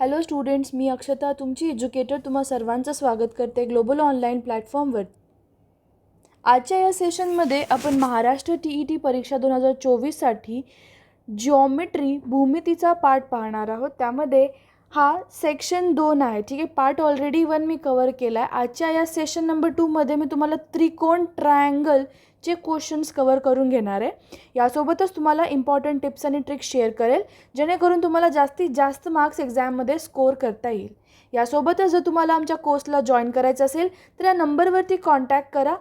Hello students मी अक्षता तुमची educator तुम्हा सर्वांचं स्वागत करते ग्लोबल ऑनलाईन प्लॅटफॉर्मवर आजच्या या सेशनमध्ये आपण महाराष्ट्र टी ई टी परीक्षा दोन हजार चोवीससाठी जिओमेट्री भूमितीचा पाठ पाहणार आहोत. त्यामध्ये हा सेक्शन दोन आहे. ठीक आहे? पार्ट ऑलरेडी वन मी कवर केला आहे आजच्या या सेशन नंबर टूमध्ये मी तुम्हाला त्रिकोण ट्रायंगलचे क्वेश्चन्स कवर करून घेणार आहे. यासोबतच तुम्हाला इम्पॉर्टंट टिप्स आणि ट्रिक्स शेअर करेल जेणेकरून तुम्हाला जास्तीत जास्त मार्क्स एक्झाममध्ये स्कोअर करता येईल. यासोबतच जर तुम्हाला आमच्या कोर्सला जॉईन करायचं असेल तर या नंबरवरती कॉन्टॅक्ट करा.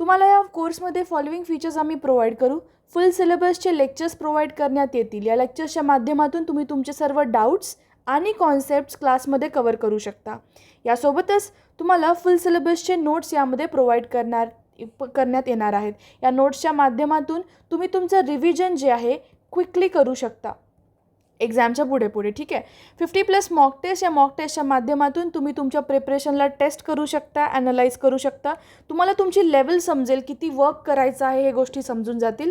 तुम्हाला या कोर्समध्ये फॉलोइंग फीचर्स आम्ही प्रोव्हाइड करू. फुल सिलेबसचे लेक्चर्स प्रोव्हाइड करण्यात येतील. या लेक्चर्सच्या माध्यमातून तुम्ही तुमचे सर्व डाऊट्स आणि कॉन्सेप्ट्स क्लासमध्ये कवर करू शकता. यासोबतच तुम्हाला फुल सिलेबसचे नोट्स यामध्ये प्रोव्हाइड करणार करण्यात येणार आहेत. या नोट्सच्या माध्यमातून तुम्ही तुमचं रिव्हिजन जे आहे क्विकली करू शकता. एक्झामच्या पुढे पुढे ठीक आहे? फिफ्टी प्लस मॉक टेस्ट या मॉक टेस्टच्या माध्यमातून तुम्ही तुमच्या प्रिपरेशनला टेस्ट करू शकता ॲनलाइज करू शकता. तुम्हाला तुमची लेवल समजेल किती वर्क करायचं आहे हे गोष्टी समजून जातील.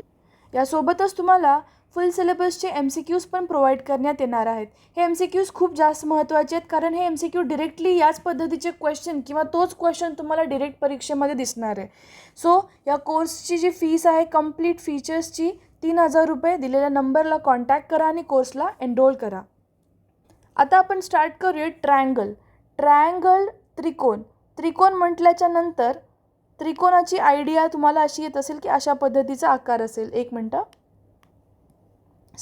यासोबतच तुम्हाला फुल सिलेबसचे एम सी क्यूज पण प्रोव्हाइड करण्यात येणार आहेत. हे एम सी क्यूज खूप जास्त महत्त्वाचे आहेत कारण हे एम सी क्यू डिरेक्टली याच पद्धतीचे क्वेश्चन किंवा तोच क्वेश्चन तुम्हाला डिरेक्ट परीक्षेमध्ये दिसणार आहे. सो या कोर्सची जी फीस आहे कंप्लीट फीचर्सची तीन हजार रुपये दिलेल्या नंबरला कॉन्टॅक्ट करा आणि कोर्सला एनरोल करा. आता आपण स्टार्ट करूया ट्रायंगल ट्रायंगल त्रिकोण. त्रिकोण म्हटल्याच्या नंतर त्रिकोणाची आयडिया तुम्हाला अशी येत असेल की अशा पद्धतीचा आकार असेल. एक मिनटं.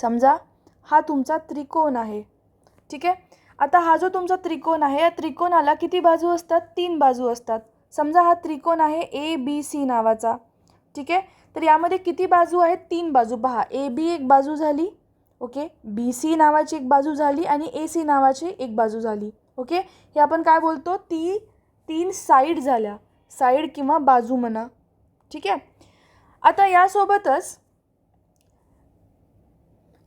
समजा हा तुमचा त्रिकोण आहे. ठीक आहे? आता हा जो तुमचा त्रिकोण आहे या त्रिकोणाला किती बाजू असतात? तीन बाजू असतात. समजा हा त्रिकोण आहे ए बी सी नावाचा. ठीक आहे? तर यामध्ये किती बाजू आहेत? तीन बाजू. पहा ए बी एक बाजू झाली. ओके? बी सी नावाची एक बाजू झाली आणि ए सी नावाची एक बाजू झाली. ओके? हे आपण काय बोलतो? ती तीन साईड झाल्या. साईड किंवा बाजू म्हणा. ठीक आहे? आता यासोबतच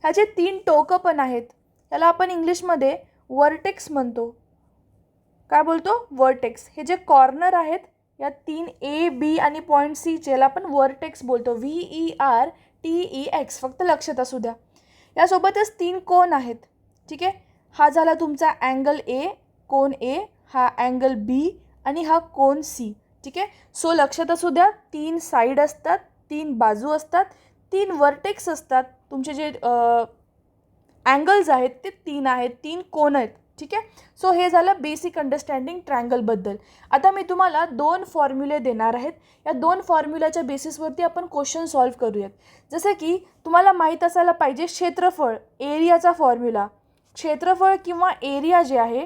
ह्याचे तीन टोकं पण आहेत याला आपण इंग्लिशमध्ये वर्टेक्स म्हणतो. काय बोलतो? वर्टेक्स हे जे कॉर्नर आहेत या तीन ए बी आणि पॉईंट सीचे याला आपण वर्टेक्स बोलतो. V E R T E X फक्त लक्षात असू द्या. यासोबतच तीन कोन आहेत. ठीक आहे? हा झाला तुमचा अँगल ए कोन ए हा अँगल बी आणि हा कोन सी ठीक आहे? सो लक्षात असू द्या तीन साईड असतात तीन बाजू असतात. तीन वर्टेक्स असतात. तुमचे जे अँगल्स आहेत ते तीन आहेत तीन कोन आहेत. ठीक आहे? सो हे झालं बेसिक अंडरस्टँडिंग ट्रँगलबद्दल आता मी तुम्हाला दोन फॉर्म्युले देणार आहेत. या दोन फॉर्म्युल्याच्या बेसिसवरती आपण क्वेश्चन सॉल्व्ह करूयात. जसं की तुम्हाला माहीत असायला पाहिजे क्षेत्रफळ एरियाचा फॉर्म्युला क्षेत्रफळ किंवा एरिया जे आहे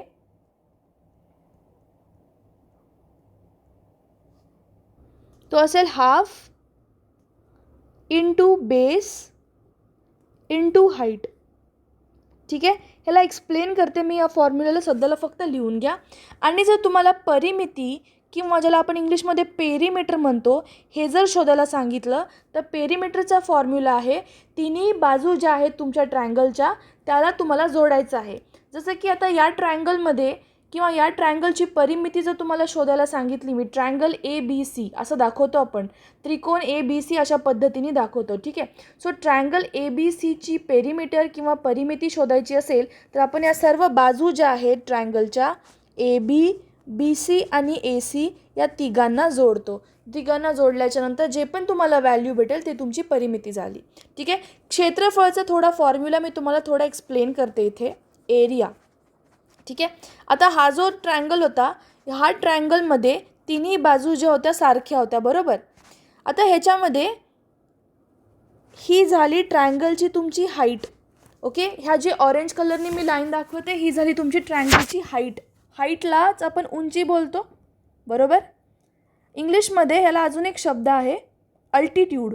तो असेल half into base into height ठीक आहे? ह्याला एक्सप्लेन करते मी या फॉर्म्युल्याला सध्याला फक्त लिहून घ्या. आणि जर तुम्हाला परिमिती किंवा ज्याला आपण इंग्लिशमध्ये पेरीमीटर म्हणतो हे जर शोधायला सांगितलं तर पेरीमीटरचा फॉर्म्युला आहे तिन्ही बाजू ज्या आहेत तुमच्या ट्रायंगलच्या त्याला तुम्हाला जोडायचं आहे. जसं की आता या ट्रायंगलमध्ये किंवा या ट्रायंगलची परिमिती जर तुम्हाला शोधायला सांगितली मी ट्रायंगल ए बी सी असं दाखवतो आपण. त्रिकोण ए बी सी अशा पद्धतीने दाखवतो ठीक आहे? सो ट्रायंगल ए बी सीची पेरिमीटर किंवा परिमिती शोधायची असेल तर आपण या सर्व बाजू ज्या आहेत ट्रायंगलच्या ए बी बी सी आणि ए सी या तिघांना जोडतो. तिघांना जोडल्याच्यानंतर जे पण तुम्हाला व्हॅल्यू भेटेल ते तुमची परिमिती झाली. ठीक आहे? क्षेत्रफळचा थोडा फॉर्म्युला मी तुम्हाला थोडा एक्सप्लेन करते इथे. एरिया ठीक आहे? आता हा जो ट्रायंगल होता हा ट्रायंगलमध्ये तिन्ही बाजू ज्या होत्या सारख्या होत्या बरोबर? आता ह्याच्यामध्ये ही झाली ट्रायंगलची तुमची हाईट ओके? ह्या जे ऑरेंज कलरनी मी लाईन दाखवते ही झाली तुमची ट्रायंगलची हाईट हाईटलाच आपण उंची बोलतो. बरोबर? इंग्लिशमध्ये ह्याला अजून एक शब्द आहे अल्टिट्यूड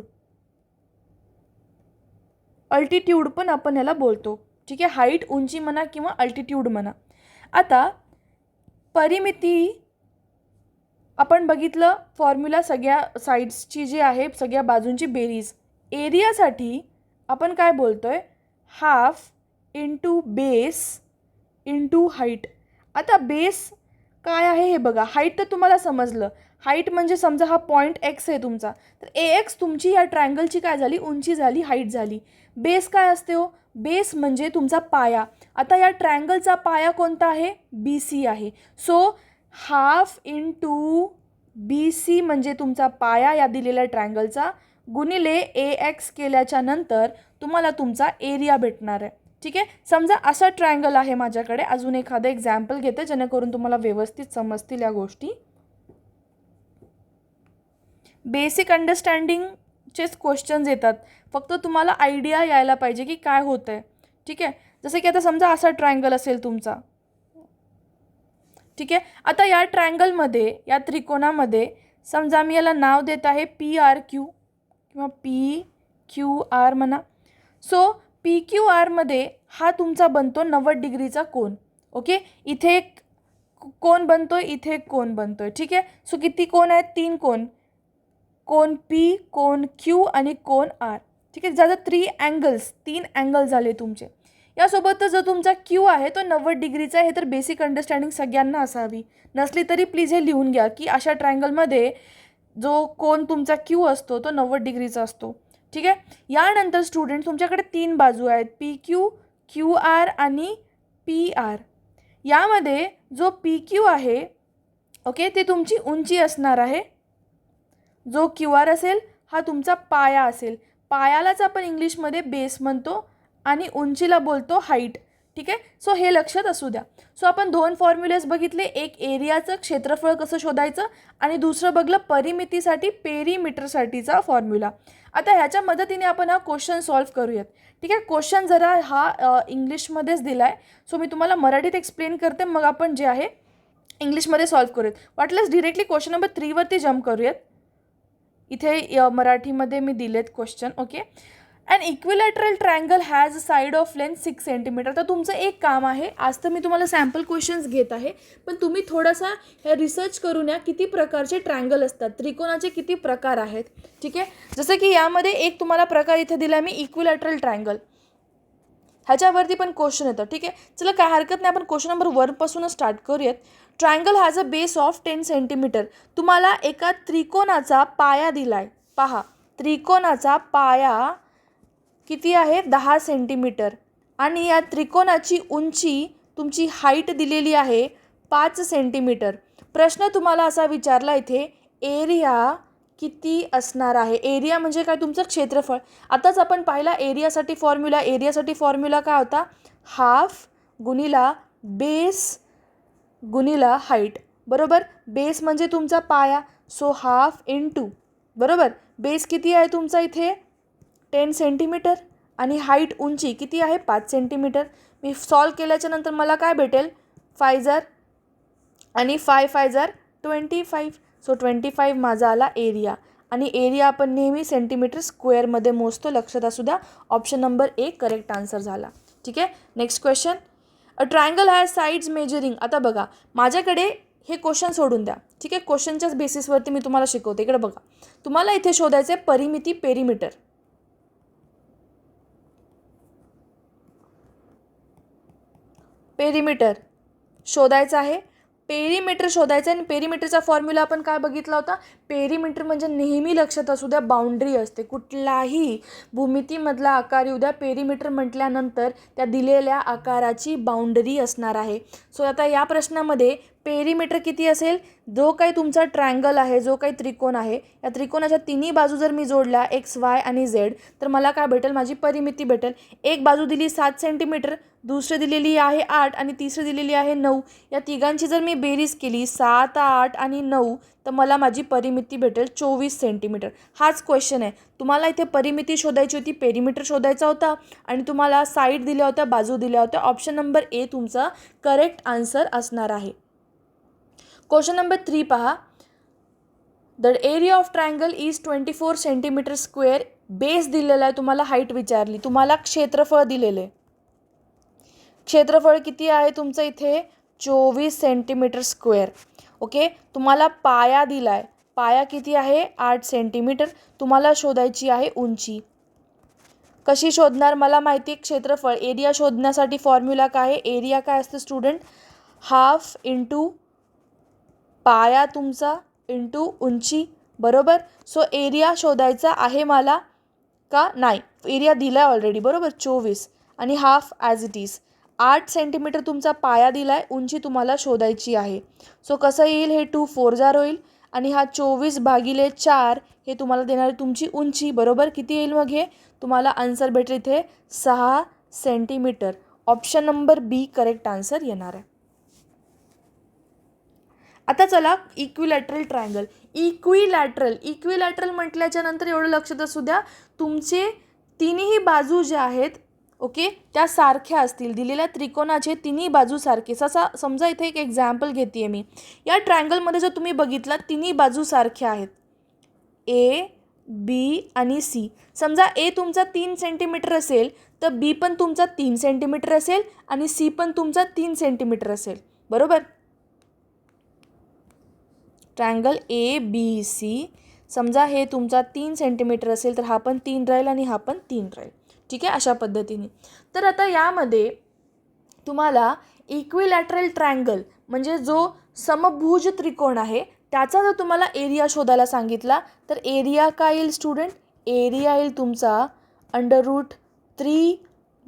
अल्टिट्यूड पण आपण ह्याला बोलतो. ठीक आहे? हाईट उंची म्हणा किंवा अल्टिट्यूड म्हणा. आता परिमिती आपण बघितलं फॉर्म्युला सगळ्या साईड्सची जी आहे सगळ्या बाजूंची बेरीज. एरियासाठी आपण काय बोलतो आहे half into base into height आता बेस काय आहे हे बघा. हाईट तर तुम्हाला समजलं. हाईट म्हणजे समजा हा पॉईंट एक्स आहे तुमचा. तर ए एक्स तुमची या ट्रायंगलची काय झाली? उंची झाली हाईट झाली. बेस काय असते हो? बेस म्हणजे तुमचा पाया. आता या ट्रायंगलचा पाया कोणता आहे? बी सी आहे. So half into B C म्हणजे तुमचा पाया या दिलेल्या ट्रायंगलचा गुणिले ए एक्स केल्याच्यानंतर तुम्हाला तुमचा एरिया भेटणार आहे. ठीक आहे? समजा असा ट्रायंगल आहे माझ्याकडे. अजून एखादं एक्झाम्पल घेते जेणेकरून तुम्हाला व्यवस्थित समजतील या गोष्टी. बेसिक अंडरस्टँडिंग चेच क्वेश्चन्स येतात. फक्त तुम्हाला आयडिया यायला पाहिजे की काय होतं आहे ठीक आहे? जसं की आता समजा असा ट्रायंगल असेल तुमचा. ठीक आहे? आता या ट्रायंगलमध्ये या त्रिकोणामध्ये समजा मी याला नाव देत आहे पी आर क्यू किंवा पी क्यू आर म्हणा. सो पी क्यू आरमध्ये हा तुमचा बनतो नव्वद डिग्रीचा कोन. ओके? इथे एक कोण बनतो आहे इथे एक कोण बनतो आहे ठीक आहे? सो किती कोण आहेत? तीन कोण कोन पी कोन क्यू आणि कोन आर. ठीक आहे? ज्याचं थ्री अँगल्स तीन अँगल झाले तुमचे. यासोबतच जो तुमचा क्यू आहे तो नव्वद डिग्रीचा आहे हे तर बेसिक अंडरस्टँडिंग सगळ्यांना असावी. नसली तरी प्लीज हे लिहून घ्या की अशा ट्रायंगलमध्ये जो कोन तुमचा क्यू असतो तो नव्वद डिग्रीचा असतो. ठीक आहे? यानंतर स्टुडंट तुमच्याकडे तीन बाजू आहेत. पी क्यू क्यू आर आणि पी आर. यामध्ये जो पी क्यू आहे ओके ते तुमची उंची असणार आहे. जो क्यू आर असेल हा तुमचा पाया असेल. पायालाच आपण इंग्लिशमध्ये बेस म्हणतो आणि उंचीला बोलतो हाईट ठीक आहे? सो हे लक्षात असू द्या. सो आपण दोन फॉर्म्युलेज बघितले. एक एरियाचं क्षेत्रफळ कसं शोधायचं आणि दुसरं बघलं परिमितीसाठी पेरीमीटरसाठीचा फॉर्म्युला आता ह्याच्या मदतीने आपण हा क्वेश्चन सॉल्व्ह करूयात. ठीक आहे? क्वेश्चन जरा हा इंग्लिशमध्येच दिला आहे सो मी तुम्हाला मराठीत एक्सप्लेन करते. मग आपण जे आहे इंग्लिशमध्ये सॉल्व्ह करूयात. वाटल्यास डिरेक्टली क्वेश्चन नंबर थ्रीवरती जम्प करूयात. इथे य- मराठीमध्ये मी दिलेत question okay and equilateral triangle has a side of length six centimetre तर तुमचं एक काम आहे आज तर मी तुम्हाला सॅम्पल क्वेश्चन्स घेत आहे पण तुम्ही थोडासा हे रिसर्च करून या किती प्रकारचे ट्रायंगल असतात त्रिकोणाचे किती प्रकार आहेत ठीक आहे? जसं की यामध्ये एक तुम्हाला प्रकार इथे दिला मी इक्विलॅटरल ट्रायंगल ह्याच्यावरती पण क्वेश्चन येतं ठीक आहे? चला काय हरकत नाही आपण क्वेश्चन नंबर वनपासूनच स्टार्ट करूयात. Triangle has a base of ten centimetre तुम्हाला एका त्रिकोणाचा पाया दिला आहे पहा त्रिकोणाचा पाया किती आहे? दहा सेंटीमीटर आणि या त्रिकोणाची उंची तुमची हाईट दिलेली आहे पाच सेंटीमीटर प्रश्न तुम्हाला असा विचारला इथे एरिया किती असणार आहे? एरिया म्हणजे काय? तुमचं क्षेत्रफळ. आताच आपण पाहिला एरियासाठी फॉर्म्युला एरियासाठी फॉर्म्युला काय होता? हाफ गुणिला बेस गुणिला हाईट बरोबर? बेस म्हणजे तुमचा पाया सो हाफ इन टू बरोबर? बेस किती आहे तुमचा इथे? टेन सेंटीमीटर आणि हाईट उंची किती आहे? पाच सेंटीमीटर मी सॉल्व केल्याच्यानंतर मला काय भेटेल? फायझर आणि five Pfizer twenty five so twenty five माझा आला एरिया आणि एरिया आपण नेहमी सेंटीमीटर स्क्वेअरमध्ये मोजतो. लक्षात असू द्या. ऑप्शन नंबर एक करेक्ट आन्सर झाला. ठीक आहे? Next question a triangle has sides measuring आता बघा माझ्याकडे हे क्वेश्चन सोडून द्या. ठीक आहे? क्वेश्चनच्याच बेसिसवरती मी तुम्हाला शिकवते. इकडे बघा. तुम्हाला इथे शोधायचं आहे परिमिती पेरीमीटर पेरीमीटर शोधायचं आहे. पेरीमीटर शोधायचं आहे आणि पेरीमीटरचा फॉर्म्युला आपण काय बघितला होता? पेरीमीटर म्हणजे नेहमी लक्षात असू द्या बाउंड्री असते. कुठलाही भूमितीमधला आकार येऊ द्या पेरीमीटर म्हटल्यानंतर त्या दिलेल्या आकाराची बाउंड्री असणार आहे. सो आता या प्रश्नामध्ये पेरीमीटर किती असेल? जो काही तुमचा ट्रँगल आहे जो काही त्रिकोण आहे या त्रिकोणाच्या तिन्ही बाजू जर मी जोडल्या एक्स वाय आणि झेड तर मला काय भेटेल? माझी परिमिती भेटेल. एक बाजू दिली सात सेंटीमीटर दुसरी दिलेली आहे आठ आणि तिसरी दिलेली आहे नऊ. या तिघांची जर मी बेरीज केली सात आठ आणि नऊ तर मला माझी परिमिती भेटेल चोवीस सेंटीमीटर. हाच क्वेश्चन आहे. तुम्हाला इथे परिमिती शोधायची होती पेरीमीटर शोधायचा होता आणि तुम्हाला साईड दिल्या होत्या बाजू दिल्या होत्या. ऑप्शन नंबर ए तुमचा करेक्ट आन्सर असणार आहे. क्वेश्चन नंबर थ्री पहा. The area of triangle is twenty four centimeter square base दिलेला आहे तुम्हाला हाईट विचारली. तुम्हाला क्षेत्रफळ दिलेलं आहे. क्षेत्रफळ किती आहे तुमचं इथे? चोवीस सेंटीमीटर स्क्वेअर ओके तुम्हाला पाया दिला आहे. पाया किती आहे? आठ सेंटीमीटर तुम्हाला शोधायची आहे उंची. कशी शोधणार? मला माहिती आहे क्षेत्रफळ. एरिया शोधण्यासाठी फॉर्म्युला काय आहे? एरिया काय असतं स्टुडंट हाफ इंटू पाया तुमचा इंटू उंची बरोबर? सो एरिया शोधायचा आहे मला का? नाही. एरिया दिला आहे ऑलरेडी बरोबर? चोवीस. आणि हाफ ॲज इट इज आठ सेंटीमीटर तुमचा पाया दिला आहे उंची तुम्हाला शोधायची आहे. सो कसं येईल? हे टू फोर जार होईल. आणि हा चोवीस भागिले चार हे तुम्हाला देणारी तुमची उंची बरोबर? किती येईल मग हे? तुम्हाला आन्सर भेटेल इथे सहा centimetre option number B correct answer येणार आहे. आता चला इक्विलॅटरल ट्रायंगल इक्विलॅटरल इक्विलॅटरल म्हटल्याच्या नंतर एवढं लक्षात असू द्या. तुमचे तिन्ही बाजू ज्या आहेत ओके त्या सारख्या असतील. दिलेल्या त्रिकोणाचे तिन्ही बाजू सारखे. ससा समजा इथे एक एक्झाम्पल घेते आहे मी. या ट्रायंगलमध्ये जर तुम्ही बघितला तिन्ही बाजू सारख्या आहेत. ए बी आणि सी समजा ए तुमचा तीन सेंटीमीटर असेल तर बी पण तुमचा तीन सेंटीमीटर असेल आणि सी पण तुमचा तीन सेंटीमीटर असेल. बरोबर? Triangle A B C. समजा हे तुमचा तीन सेंटीमीटर असेल तर हा पण तीन राहील आणि हा पण तीन राहील. ठीक आहे? अशा पद्धतीने. तर आता यामध्ये तुम्हाला इक्विलॅटरल ट्रायंगल म्हणजे जो समभुज त्रिकोण आहे त्याचा जर तुम्हाला एरिया शोधायला सांगितला तर एरिया काय येईल स्टुडंट एरिया येईल तुमचा under root three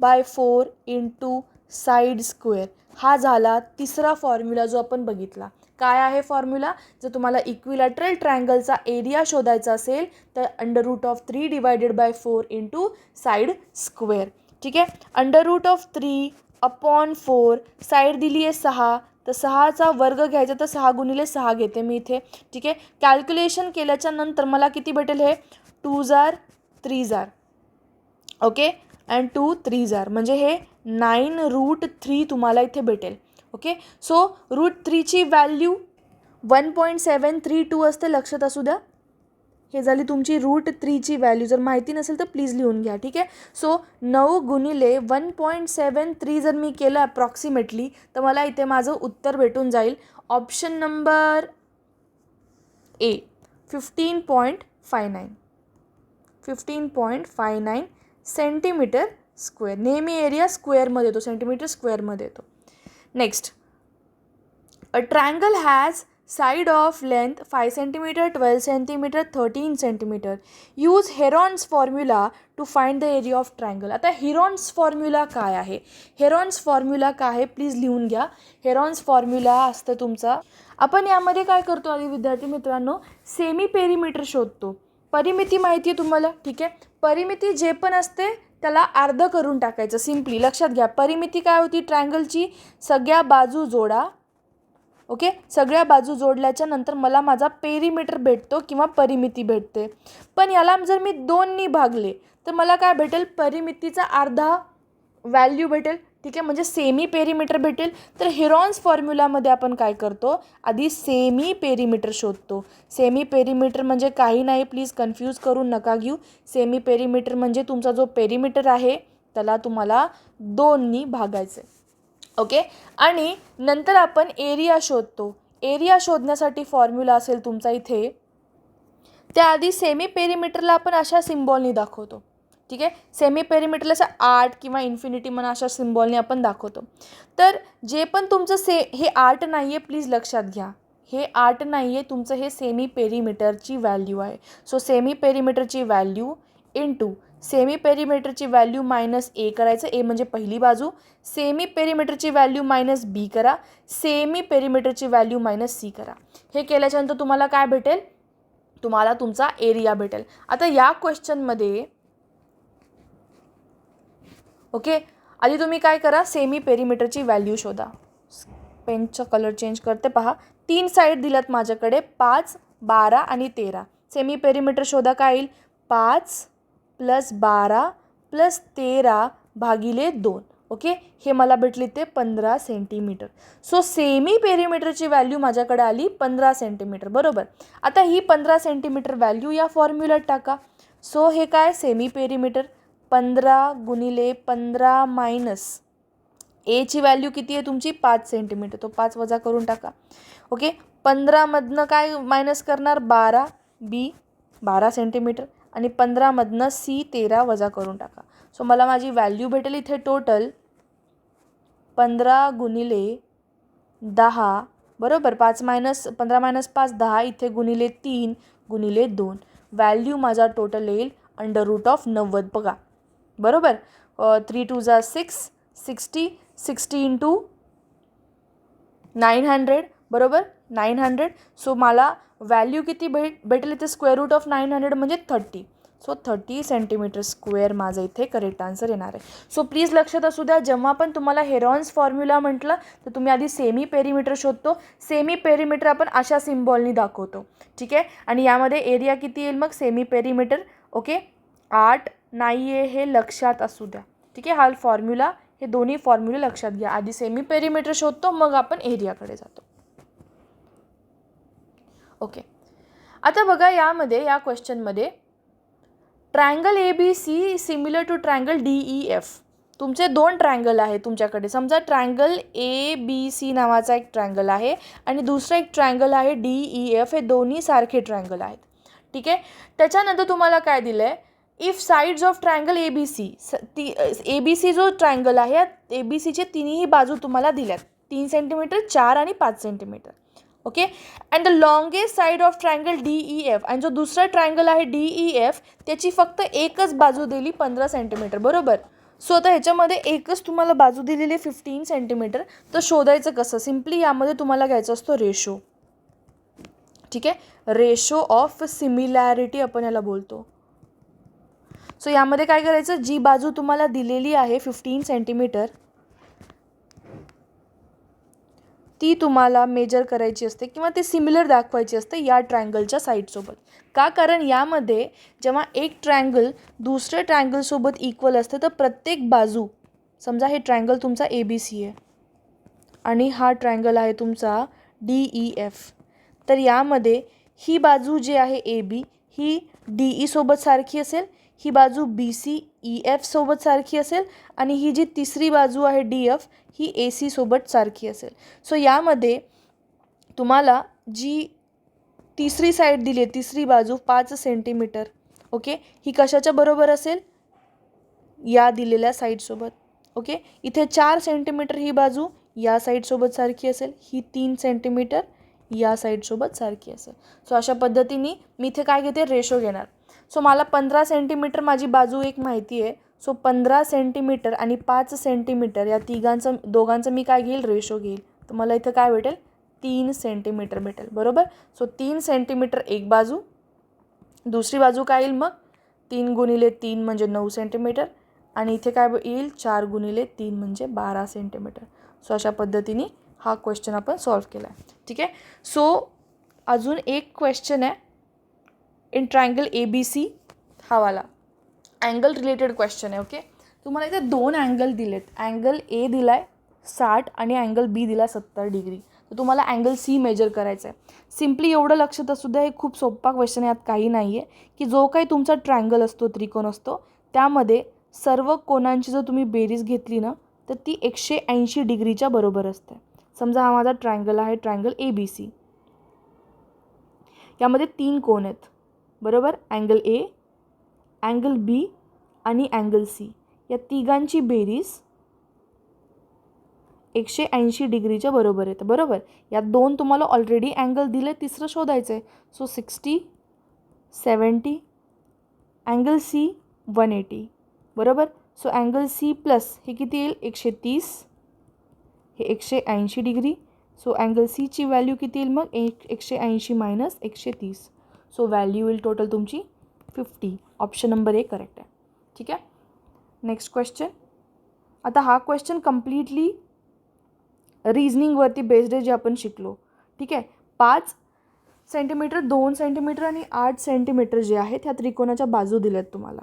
by four into side square हा झाला तिसरा फॉर्म्युला जो आपण बघितला. काय आहे फॉर्म्युला जर तुम्हाला इक्विलॅटरल ट्रायंगलचा एरिया शोधायचा असेल तर under root of three divided by four into side square ठीक आहे? Under root of three upon four side दिली आहे सहा तर सहाचा वर्ग घ्यायचा तर सहा गुणिले सहा घेते मी इथे. ठीक आहे? कॅल्क्युलेशन केल्याच्यानंतर मला किती भेटेल हे? टू जार थ्री जार. ओके अँड टू थ्री जार. म्हणजे हे नाईन रूट थ्री तुम्हाला इथे भेटेल. Okay? So root थ्रीची value one point seven three two असते लक्षात असू द्या. हे झाली तुमची रूट थ्रीची व्हॅल्यू जर माहिती नसेल तर प्लीज लिहून घ्या ठीक आहे? सो नऊ गुणिले वन पॉईंट सेवन थ्री जर मी केलं अप्रॉक्सिमेटली तर मला इथे माझं उत्तर भेटून जाईल. Option number A fifteen point five nine fifteen point five nine centimetre square नेहमी एरिया स्क्वेअरमध्ये येतो सेंटीमीटर स्क्वेअरमध्ये येतो. Next a triangle has side of length five centimetre twelve centimetre thirteen centimetre use Heron's formula to find the area of triangle आता Heron's formula काय आहे? Heron's formula काय आहे? प्लीज लिहून घ्या. हेरॉन्स फॉर्म्युला असतं तुमचा. आपण यामध्ये काय करतो आधी विद्यार्थी मित्रांनो? सेमी पेरीमीटर शोधतो. परिमिती माहिती आहे तुम्हाला? ठीक आहे. परिमिती जे पण असते त्याला अर्ध करून टाकायचं सिम्पली लक्षात घ्या परिमिती काय होती? ट्रायंगलची सगळ्या बाजू जोडा. ओके सगळ्या बाजू जोडल्याच्या नंतर मला माझा पेरीमीटर भेटतो किंवा परिमिती भेटते. पण याला जर मी दोननी भागले तर मला काय भेटेल? परिमितीचा अर्धा व्हॅल्यू भेटेल. ठीक आहे म्हणजे सेमी पेरीमीटर भेटेल. तर हिरॉन्स फॉर्म्युलामध्ये आपण काय करतो? आधी सेमी पेरीमीटर शोधतो. सेमी पेरीमीटर म्हणजे काही नाही प्लीज कन्फ्यूज करून नका घेऊ. सेमी पेरीमीटर म्हणजे तुमचा जो पेरीमीटर आहे त्याला तुम्हाला दोननी भागायचं. आहे ओके आणि नंतर आपण एरिया शोधतो. एरिया शोधण्यासाठी फॉर्म्युला असेल तुमचा इथे. त्याआधी सेमी पेरीमीटरला आपण अशा सिम्बॉलनी दाखवतो. ठीक आहे? सेमी पेरिमीटरला असं आर्ट किंवा इन्फिनिटी म्हणा अशा सिम्बॉलने आपण दाखवतो. तर जे पण तुमचं से हे आर्ट नाही आहे प्लीज लक्षात घ्या. हे आर्ट नाही आहे तुमचं हे सेमी पेरीमीटरची व्हॅल्यू आहे. सो सेमी पेरीमीटरची व्हॅल्यू इंटू सेमी पेरीमीटरची व्हॅल्यू मायनस ए करायचं. ए म्हणजे पहिली बाजू. सेमी पेरीमीटरची व्हॅल्यू मायनस बी करा. सेमी पेरीमीटरची व्हॅल्यू मायनस सी करा. हे केल्याच्यानंतर तुम्हाला काय भेटेल? तुम्हाला तुमचा एरिया भेटेल. आता या क्वेश्चनमध्ये ओके? आधी तुम्ही काय करा सेमी पेरीमीटरची व्हॅल्यू शोधा. पेनचा कलर चेंज करते पहा. तीन साईड दिल्यात माझ्याकडे पाच बारा आणि तेरा. सेमी पेरीमीटर शोधा काय येईल? पाच प्लस बारा प्लस तेरा भागिले दोन. ओके? हे मला भेटली ते पंधरा सेंटीमीटर सो सेमी पेरीमीटरची व्हॅल्यू माझ्याकडे आली पंधरा सेंटीमीटर बरोबर? आता ही पंधरा सेंटीमीटर व्हॅल्यू या फॉर्म्युल्यात टाका. सो हे काय? सेमी पेरीमीटर पंधरा गुणिले पंधरा मायनस. एची व्हॅल्यू किती आहे तुमची? पाच सेंटीमीटर तो पाच वजा करून टाका. ओके पंधरामधनं काय मायनस करणार? बारा. बी बारा सेंटीमीटर आणि पंधरामधनं सी तेरा वजा करून टाका. सो मला माझी व्हॅल्यू भेटेल इथे टोटल पंधरा गुणिले दहा. बरोबर? पाच मायनस पंधरा मायनस पाच दहा. इथे गुणिले तीन गुणिले दोन. व्हॅल्यू माझा टोटल येईल अंडर रूट ऑफ नव्वद. बघा. बरोबर? थ्री टू जा six sixty sixty into nine hundred बरोबर? नाईन हंड्रेड सो मला व्हॅल्यू किती भेट भेटेल इथे? Square root of nine hundred म्हणजे thirty so thirty centimeter square माझं इथे करेक्ट आन्सर येणार आहे. सो प्लीज लक्षात असू द्या जेव्हा पण तुम्हाला हेरॉन्स फॉर्म्युला म्हटलं तर तुम्ही आधी सेमी पेरीमीटर शोधतो. सेमी पेरीमीटर आपण अशा सिम्बॉलनी दाखवतो. ठीक आहे? आणि यामध्ये एरिया किती येईल मग? सेमी पेरीमीटर ओके आठ नाही आहे हे लक्षात असू द्या. ठीक आहे? हा फॉर्म्युला हे दोन्ही फॉर्म्युले लक्षात घ्या. आधी सेमी पेरीमीटर शोधतो मग आपण एरियाकडे जातो. ओके आता बघा यामध्ये या क्वेश्चनमध्ये triangle A B C similar to triangle D E F तुमचे दोन ट्रायंगल आहे तुमच्याकडे. समजा ट्रायंगल ए बी सी नावाचा एक ट्रायंगल आहे आणि दुसरा एक ट्रायंगल आहे डी ई एफ हे दोन्ही सारखे ट्रायंगल आहेत. ठीक आहे? त्याच्यानंतर तुम्हाला काय दिलं आहे if sides of triangle A B C स ती ए बी सी जो ट्रायंगल आहे ए बी सीचे तिन्ही बाजू तुम्हाला दिल्यात. तीन सेंटीमीटर चार आणि पाच centimeter okay and the longest side of triangle D E F आणि जो दुसरा ट्रायंगल आहे डी ई एफ त्याची फक्त एकच बाजू दिली पंधरा सेंटीमीटर बरोबर? सो आता ह्याच्यामध्ये एकच तुम्हाला बाजू दिलेली आहे फिफ्टीन सेंटीमीटर तर शोधायचं कसं? सिम्पली यामध्ये तुम्हाला घ्यायचा असतो रेशो ठीक आहे? रेशो ऑफ सिमिलॅरिटी आपण याला बोलतो. सो यामध्ये काय करायचं? जी बाजू तुम्हाला दिलेली आहे फिफ्टीन सेंटीमीटर ती तुम्हाला मेजर करायची असते किंवा ती सिमिलर दाखवायची असते या ट्रायंगलच्या साईडसोबत का? कारण यामध्ये जेव्हा एक ट्रायंगल दुसऱ्या ट्रायंगलसोबत इक्वल असते तर प्रत्येक बाजू समजा हे ट्रायंगल तुमचा ए बी सी आहे आणि हा ट्रायंगल आहे तुमचा डी ई एफ तर यामध्ये ही बाजू जी आहे ए बी ही डी ईसोबत सारखी असेल ही बाजू बी सी ई e, एफसोबत सारखी असेल आणि ही जी तिसरी बाजू आहे डी एफ ही ए सीसोबत सारखी असेल. सो यामध्ये तुम्हाला जी तिसरी साईड दिली आहे तिसरी बाजू पाच सेंटीमीटर ओके ही कशाच्या बरोबर असेल? या दिलेल्या साईडसोबत ओके इथे चार सेंटीमीटर ही बाजू या साईडसोबत सारखी असेल ही तीन सेंटीमीटर या साईडसोबत सारखी असेल. सो अशा पद्धतीने मी इथे काय घेते? रेशो घेणार. सो मला पंधरा सेंटीमीटर माझी बाजू एक माहिती आहे. सो पंधरा सेंटीमीटर आणि पाच सेंटीमीटर या तिघांचं दोघांचं मी काय घेईल? रेशो घेईल. तर मला इथं काय भेटेल? तीन सेंटीमीटर भेटेल. बरोबर? सो तीन सेंटीमीटर एक बाजू. दुसरी बाजू काय येईल मग? तीन गुणिले तीन म्हणजे नऊ सेंटीमीटर आणि इथे काय येईल? चार गुणिले तीन म्हणजे बारा सेंटीमीटर सो अशा पद्धतीने हा क्वेश्चन आपण सॉल्व केला आहे ठीक आहे? सो अजून एक क्वेश्चन आहे. In triangle A B C हा वाला. अँगल रिलेटेड क्वेश्चन आहे ओके तुम्हाला इथे दोन अँगल दिलेत. अँगल ए दिला आहे साठ आणि अँगल बी दिला सत्तर डिग्री तर तुम्हाला अँगल सी मेजर करायचं आहे सिम्पली एवढं लक्षात असू द्या हे खूप सोपा क्वेश्चन आहे यात काही नाही आहे की जो काही तुमचा ट्रँगल असतो त्रिकोण असतो त्यामध्ये सर्व कोणांची जर तुम्ही बेरीज घेतली ना तर ती एकशे ऐंशी डिग्रीच्या बरोबर असते. समजा हा माझा ट्रँगल आहे ट्रँगल ए बी सी यामध्ये तीन कोण आहेत? बरोबर? अँगल ए अँगल बी आणि अँगल सी या तिघांची बेरीज एकशे ऐंशी डिग्रीच्या बरोबर येतं. बरोबर? यात दोन तुम्हाला ऑलरेडी अँगल दिले तिसरं शोधायचं आहे so sixty seventy angle C one eighty बरोबर? सो अँगल सी प्लस हे किती येईल? एकशे तीस. हे एकशे ऐंशी डिग्री. सो अँगल सीची व्हॅल्यू किती येईल मग? एक एकशे ऐंशी मायनस एकशे तीस. सो व्हॅल्यू येईल टोटल तुमची फिफ्टी. ऑप्शन नंबर एक करेक्ट आहे. ठीक आहे? Next question. आता हा क्वेश्चन कम्प्लिटली रिझनिंगवरती बेस्ड आहे जे आपण शिकलो. ठीक आहे? पाच सेंटीमीटर दोन सेंटीमीटर आणि आठ सेंटीमीटर जे आहेत ह्या त्रिकोणाच्या बाजू दिल्यात तुम्हाला.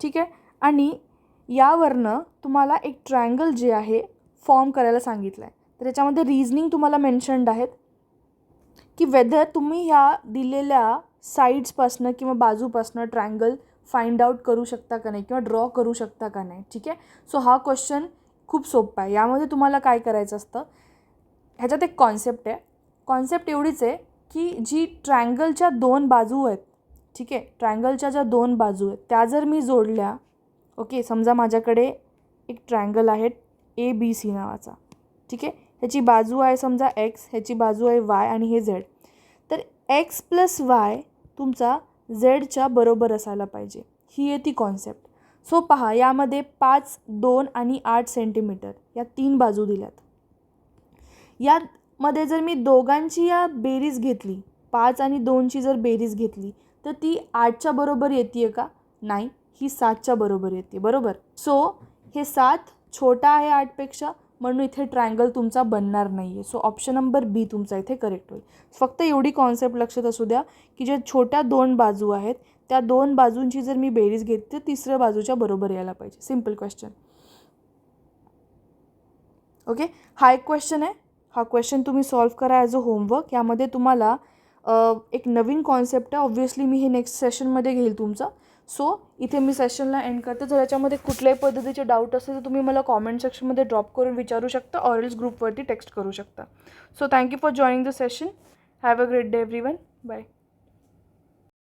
ठीक आहे? आणि यावरनं तुम्हाला एक ट्रायंगल जे आहे फॉर्म करायला सांगितलं आहे तर त्याच्यामध्ये रिझनिंग तुम्हाला मेन्शन्ड आहेत की वेदर तुम्ही ह्या दिलेल्या साईड्सपासनं किंवा बाजूपासनं ट्रायंगल फाइंड आउट करू शकता का नाही किंवा ड्रॉ करू शकता का नाही ठीक आहे? सो हा क्वेश्चन खूप सोपा आहे. यामध्ये तुम्हाला काय करायचं असतं? ह्याच्यात एक कॉन्सेप्ट आहे. कॉन्सेप्ट एवढीच आहे की जी ट्रायंगलच्या दोन बाजू आहेत ठीक आहे? ट्रायंगलच्या ज्या दोन बाजू आहेत त्या जर मी जोडल्या ओके? समजा माझ्याकडे एक ट्रायंगल आहे ए बी सी नावाचा ठीक आहे? ह्याची बाजू आहे समजा एक्स ह्याची बाजू आहे वाय आणि हे झेड. तर एक्स प्लस वाय तुमचा झेडच्या बरोबर असायला पाहिजे. ही आहे ती कॉन्सेप्ट सो पहा यामध्ये पाच दोन आणि आठ सेंटीमीटर या तीन बाजू दिल्यात. यामध्ये जर मी दोघांची या बेरीज घेतली पाच आणि दोनची जर बेरीज घेतली तर ती आठच्या बरोबर येते का? नाही ही सातच्या बरोबर येते बरोबर? सो हे सात छोटा आहे आठपेक्षा म्हणून इथे ट्रायंगल तुमचा बनणार नाही आहे सो ऑप्शन नंबर बी तुमचा इथे करेक्ट होईल. फक्त एवढी कॉन्सेप्ट लक्षात असू द्या की ज्या छोट्या दोन बाजू आहेत त्या दोन बाजूंची जर मी बेरीज घेतली तर तिसऱ्या बाजूच्या बरोबर यायला पाहिजे. सिंपल क्वेश्चन ओके हा एक क्वेश्चन आहे. हा क्वेश्चन तुम्ही सॉल्व करा ॲज अ होमवर्क यामध्ये तुम्हाला एक नवीन कॉन्सेप्ट आहे. ऑब्व्हियसली मी हे नेक्स्ट सेशनमध्ये घेईल तुमचं. सो इथे मी सेशनला एंड करते. जर याच्यामध्ये कुठल्याही पद्धतीचे डाऊट असेल तर तुम्ही मला कॉमेंट सेक्शनमध्ये ड्रॉप करून विचारू शकता ऑर एल्स ग्रुपवरती टेक्स्ट करू शकता. So thank you for joining the session have a great day everyone bye